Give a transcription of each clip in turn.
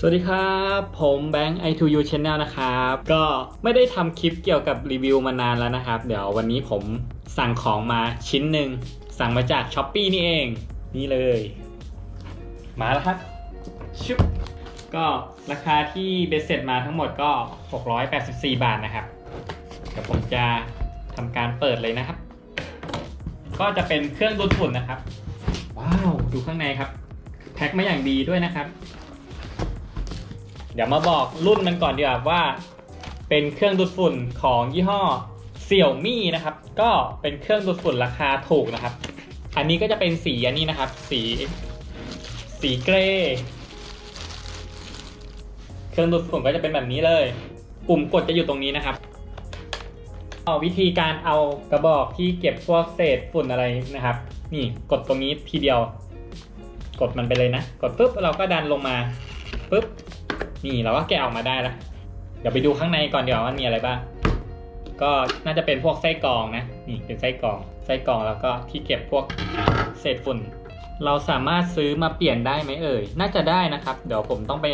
สวัสดีครับ ผมแบงค์ i2u channel นะครับ ก็ไม่ได้ทำคลิปเกี่ยวกับรีวิวมานานแล้วนะครับ เดี๋ยววันนี้ผมสั่งของมาชิ้นหนึ่ง สั่งมาจาก s h อ p e e นี่เอง นี่เลย มาแล้วครับชุบก็ราคาที่เบสเสร็จมาทั้งหมดก็ 684 บาทนะครับ เดี๋ยวผมจะทำการเปิดเลยนะครับ ก็จะเป็นเครื่องดูดฝุ่นนะครับ ว้าว ดูข้างในครับ แพ็คมาอย่างดีด้วยนะครับ ดี๋ยวมาบอกรุ่นมันก่อนดีกว่าว่า เป็นเครื่องดูดฝุ่นของยี่ห้อเสี่ยวมี่นะครับ ก็เป็นเครื่องดูดฝุ่นราคาถูกนะครับ อันนี้ก็จะเป็นสีอันนี้นะครับ สีสีเกรย์เครื่องดูดฝุ่นก็จะเป็นแบบนี้เลย ปุ่มกดจะอยู่ตรงนี้นะครับเอาวิธีการเอากระบอกที่เก็บพวกเศษฝุ่นอะไรนะครับ นี่กดตรงนี้ทีเดียว กดมันไปเลยนะ กดปุ๊บเราก็ดันลงมาปุ๊บ นี่เราก็แกะออกมาได้แล้วเดี๋ยวไปดูข้างในก่อนเดี๋ยวาว่ามีอะไรบ้างก็น่าจะเป็นพวกไส้กรองนะนี่เป็นไส้กรองไส้กรองแล้วก็ที่เก็บพวกเศษฝุ่น เราสามารถซื้อมาเปลี่ยนได้ไหมเอ่ยน่าจะได้นะครับ เดี๋ยวผมต้องไป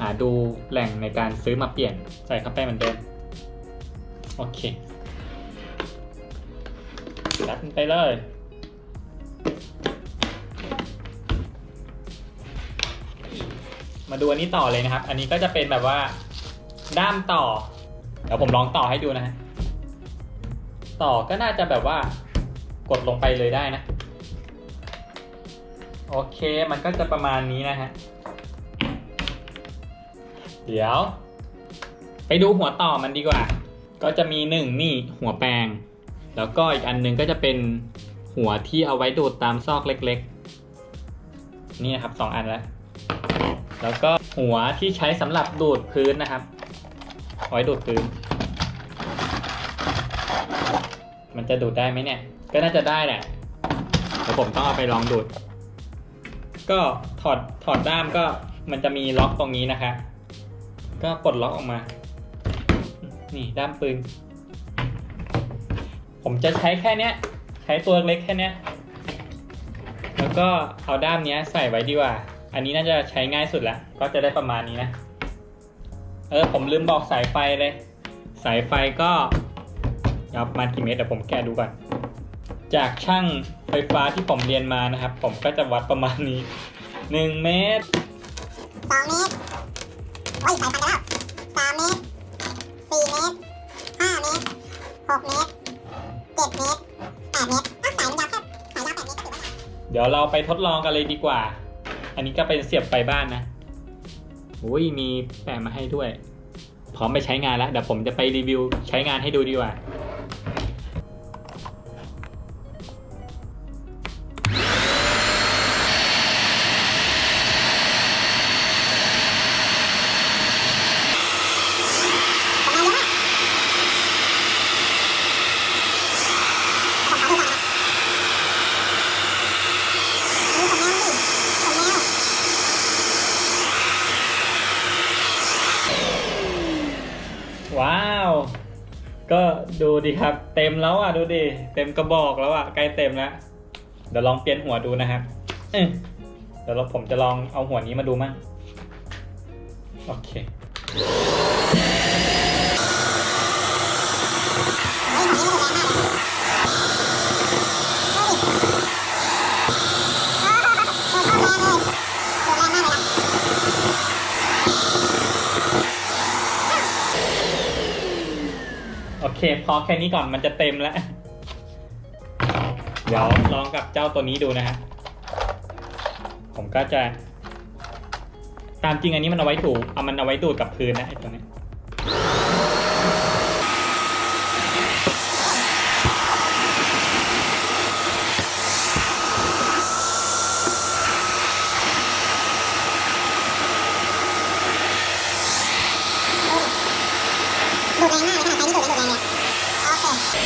หาดูแหล่งในการซื้อมาเปลี่ยนใส่เข้าไปเหมือนเดิมโอเคยัดไปเลย มาดูอันนี้ต่อเลยนะครับ อันนี้ก็จะเป็นแบบว่าด้ามต่อ เดี๋ยวผมลองต่อให้ดูนะฮะ ต่อก็น่าจะแบบว่ากดลงไปเลยได้นะ โอเคมันก็จะประมาณนี้นะฮะ เดี๋ยว ไปดูหัวต่อมันดีกว่า ก็จะมีหนึ่งนี่หัวแปลง แล้วก็อีกอันหนึงก็จะเป็นหัวที่เอาไว้ดูดตามซอกเล็ก ๆ นี่นะครับสองอันแล้ว แล้วก็หัวที่ใช้สำหรับดูดพื้นนะครับเอาไว้ดูดพื้น มันจะดูดได้ไหมเนี่ย ก็น่าจะได้แหละเดี๋ยวผมต้องเอาไปลองดูด ก็ถอดถอดด้ามก็มันจะมีล็อกตรงนี้นะคะก็ปลดล็อกออกมา นี่ด้ามปืน ผมจะใช้แค่เนี้ย ใช้ตัวเล็กแค่เนี้ย แล้วก็เอาด้ามเนี้ยใส่ไว้ดีกว่า อันนี้น่าจะใช้ง่ายสุดละก็จะได้ประมาณนี้นะ เออผมลืมบอกสายไฟเลย สายไฟก็ยาวประมาณกี่เมตรเดี๋ยวผมแกะดูก่อน จากช่างไฟฟ้าที่ผมเรียนมานะครับ ผมก็จะวัดประมาณนี้1เมตรสองเมตรโอ้ยสายพันกันแล้วสามเมตรสี่เมตรห้าเมตรหกเมตรเจ็ดเมตรแปดเมตรอ้าวสายมันยาวแค่สายยาวแปดเมตรก็ถือว่าเดี๋ยวเราไปทดลองกันเลยดีกว่า อันนี้ก็เป็นเสียบไฟบ้านนะอุ้ยมีแปะมาให้ด้วย พร้อมไปใช้งานแล้วเดี๋ยวผมจะไปรีวิวใช้งานให้ดูดีกว่า ว้าว ก็ดูดีครับ เต็มแล้วอะดูดิ เต็มกระบอกแล้วอะใกล้เต็มแล้ว เดี๋ยวลองเปลี่ยนหัวดูนะครับเดี๋ยวเราผมจะลองเอาหัวนี้มาดูมั่งโอเคเฮ้ยผลงานมันแรงมากเลยเฮ้ยโอ้โหแรงมากเลยโดนแรงมากเลยนะ โอ เคพอแค่นี้ก่อนมันจะเต็มแล้ว เดี๋ยวลองกับเจ้าตัวนี้ดูนะฮะ ผมก็จะ ตามจริงอันนี้มันเอาไว้ถูเอามันเอาไว้ดูดกับพื้นนะไอ้ตัวนี้ดูดแรงมากเลยขนาดใช้นี่ดูดไม่ดูดแรงเลยโอเค เ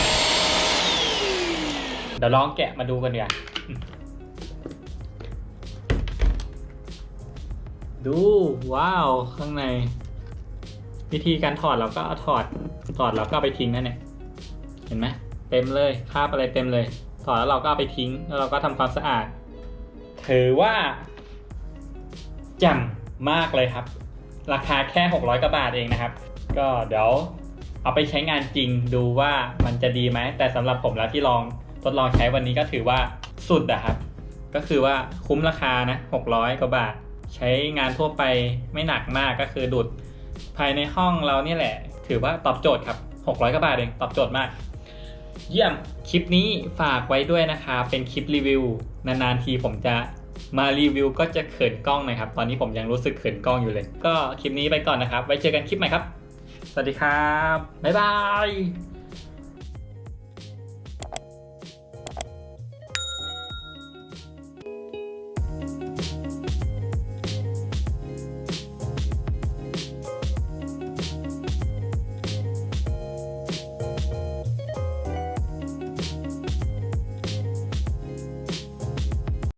ดี๋ยวลองแกะมาดูกันดีกว่าดู ว้าว ข้างใน วิธีการถอดเราก็เอาถอด ถอดแล้วก็เอาไปทิ้งนั่นเนี่ย เห็นไหมเต็มเลยคราบอะไรเต็มเลย ถอดแล้วเราก็เอาไปทิ้ง แล้วเราก็ทำความสะอาด ถือว่าแจ่มมากเลยครับ ราคาแค่ 600กว่าบาทเองนะครับ ก็เดี๋ยวเอาไปใช้งานจริงดูว่ามันจะดีไหม แต่สำหรับผมแล้วที่ลอง ทดลองใช้วันนี้ก็ถือว่าสุดอะครับ ก็คือว่าคุ้มราคานะ 600 กว่าบาท ใช้งานทั่วไปไม่หนักมากก็คือดูดภายในห้องเราเนี่ยแหละ ถือว่าตอบโจทย์ครับ 600 กว่าบาทเองตอบโจทย์มาก เยี่ยมคลิปนี้ฝากไว้ด้วยนะคะ เป็นคลิปรีวิวนานๆทีผมจะมารีวิวก็จะเขินกล้องหนะครับ ตอนนี้ผมยังรู้สึกเขินกล้องอยู่เลย ก็คลิปนี้ไปก่อนนะครับ ไว้เจอกันคลิปใหม่ครับ สวัสดีครับ บ๊ายบาย